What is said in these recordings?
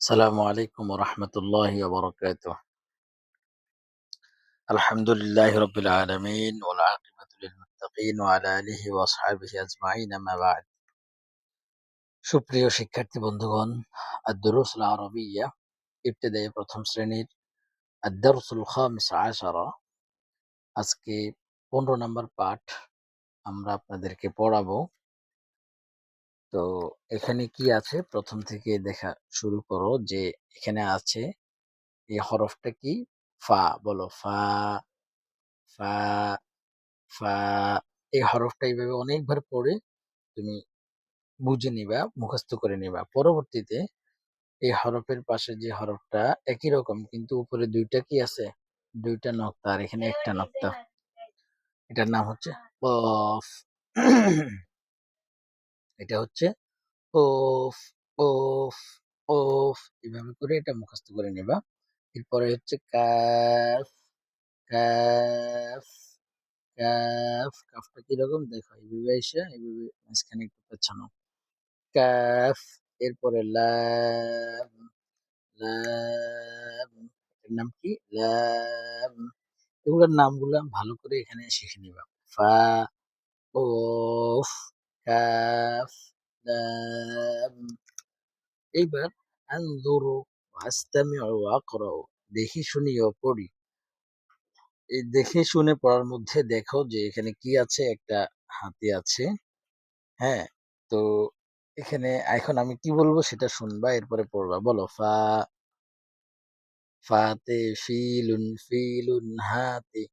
السلام عليكم ورحمة الله وبركاته الحمد لله رب العالمين والعاقبة للمتقين وعلى آله وأصحابه أجمعين ما بعد সুপ্রিয় শিক্ষার্থী বন্ধুগণ الدروس العربية ابتدائي প্রথম শ্রেণীর الدرس الخامس عشر আজকে পনেরো নম্বর পাঠ আমরা আপনাদেরকে পড়াবো তো এখানে কি আছে? প্রথম থেকে দেখা শুরু করো যে এখানে আছে এই হরফটা কি? ফা, বলো ফা ফা ফা, এই হরফটা এইভাবে অনেকবার পড়ে তুমি বুঝে নিবা, মুখস্থ করে নিবা। পরবর্তীতে এই হরফের পাশে যে হরফটা একই রকম, কিন্তু উপরে দুইটা কি আছে? দুইটা নক্তা আর এখানে একটা নক্তা। এটার নাম হচ্ছে কফ। এটা হচ্ছে ওফ ওফ ওফ এভাবে করে এটা মুখস্থ করে নেবা। এরপরে হচ্ছে কাফ কাফ কাফ কাফটা কীরকম? দেখো এইভাবে এসে এইভাবে মাঝখানে একটু পেছানো। কাফ এরপরে লাম লাম এটার নাম কি? লাম এগুলোর নামগুলো ভালো করে এখানে শিখে নিবা। ফা ওফ এইবার আনজুরু আস্তামিউ আকরাউ দেখি শুনি পড়ি। এই দেখে শুনে পড়ার মধ্যে দেখো যে এখানে কি আছে? একটা হাতি আছে। হ্যাঁ তো এখানে এখন আমি কি বলব সেটা শুনবা, এরপরে পড়বা। বলো, ফা, ফাতে ফিলুন ফিলুন হাতি।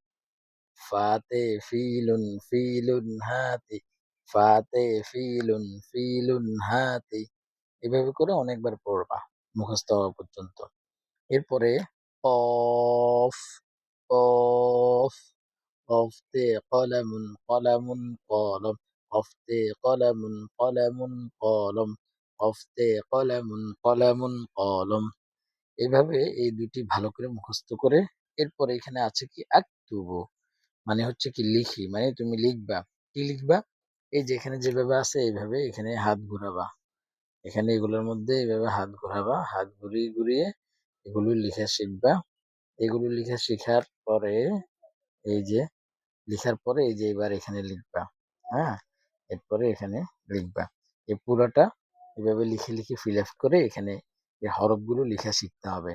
ফাতে ফিলুন ফিলুন হাতি। ফাতে ফিলুন ফিলুন হাতি। এভাবে করে অনেকবার পড়বা, মুখস্থ হওয়া পর্যন্ত। এরপরে অফ অফ অফতে কলামুন কলামুন কলম অফতে কলামুন কলামুন কলম অফতে কলামুন কলামুন কলম। এভাবে এই দুটি ভালো করে মুখস্থ করে এরপরে এখানে আছে কি আক্তুবু মানে হচ্ছে কি লিখি মানে তুমি লিখবা। কি লিখবা? এই যে এখানে যেভাবে আছে এইভাবে এখানে হাত ঘুরাবা। এখানে এগুলোর মধ্যে এইভাবে হাত ঘুরাবা। হাত ঘুরিয়ে ঘুরিয়ে এগুলো লিখা শিখবা। এগুলো লিখা শেখার পরে এই যে, লিখার পরে এই যে এবার এখানে লিখবা হ্যাঁ? এরপরে এখানে লিখবা। এই পুরোটা এভাবে লিখে লিখে ফিল আপ করে এখানে এই হরফগুলো লিখা শিখতে হবে।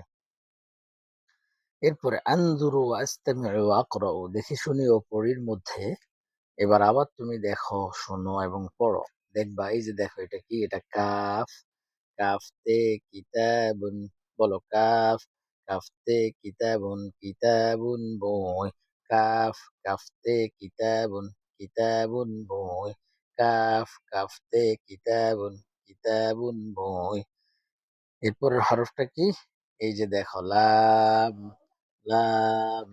এরপরে, আনজুরু আস্তামিউ আকরাউ, দেখে শুনি ও পড়ির মধ্যে এবার আবার তুমি দেখো, শোনো এবং পড়ো। দেখবা, এই যে দেখো, এটা কি? এটা কাফ। কাফতে কিতাবুন বলো কাফ। কাফতে কিতাবুন কিতাবুন বই। কাফ কাফতে কিতাবুন কিতাবুন বই। কাফ কাফতে কিতাবুন কিতাবুন বই। এরপরের হরফটা কি? এই যে দেখো, লাম লাম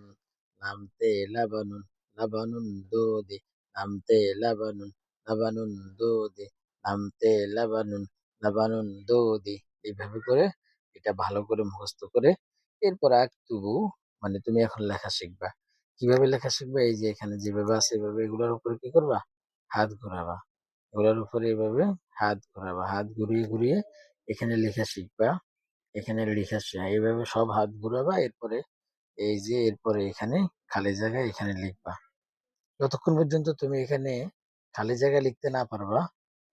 লামতে লাবানুন। লাবানুন দুদি লামতে লাবানুন লাবানুন দুদি লামতে লাবানুন লাবানুন দুদি এইভাবে করে, এটা ভালো করে মুখস্থ করে, এরপর আক্তুবু মানে তুমি এখন লেখা শিখবা। কীভাবে লেখা শিখবা? এই যে এখানে যেভাবে আছে এভাবে, এগুলোর উপরে কি করবা? হাত ঘোরাবা। এগুলোর উপরে এভাবে হাত ঘোরাবা। হাত ঘুরিয়ে ঘুরিয়ে এখানে লেখা শিখবা। এখানে লেখা শিখা এইভাবে সব হাত ঘুরাবা। এরপরে, এই যে এরপরে এখানে খালি জায়গায় এখানে লিখবা। যতক্ষণ পর্যন্ত তুমি এখানে খালি জায়গা লিখতে না পারবা,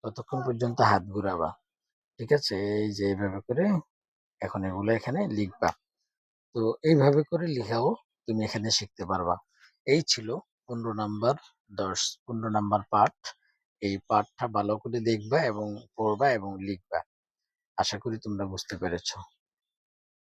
ততক্ষণ পর্যন্ত হাত ঘুরাবা। ঠিক আছে? এই যে এইভাবে করে এখন এগুলো এখানে লিখবা। তো এইভাবে করে লিখাও তুমি এখানে শিখতে পারবা। এই ছিল পনেরো নাম্বার দশ, পনেরো নাম্বার পাঠ। এই পাঠটা ভালো করে দেখবা এবং পড়বা এবং লিখবা। আশা করি তোমরা বুঝতে পেরেছ।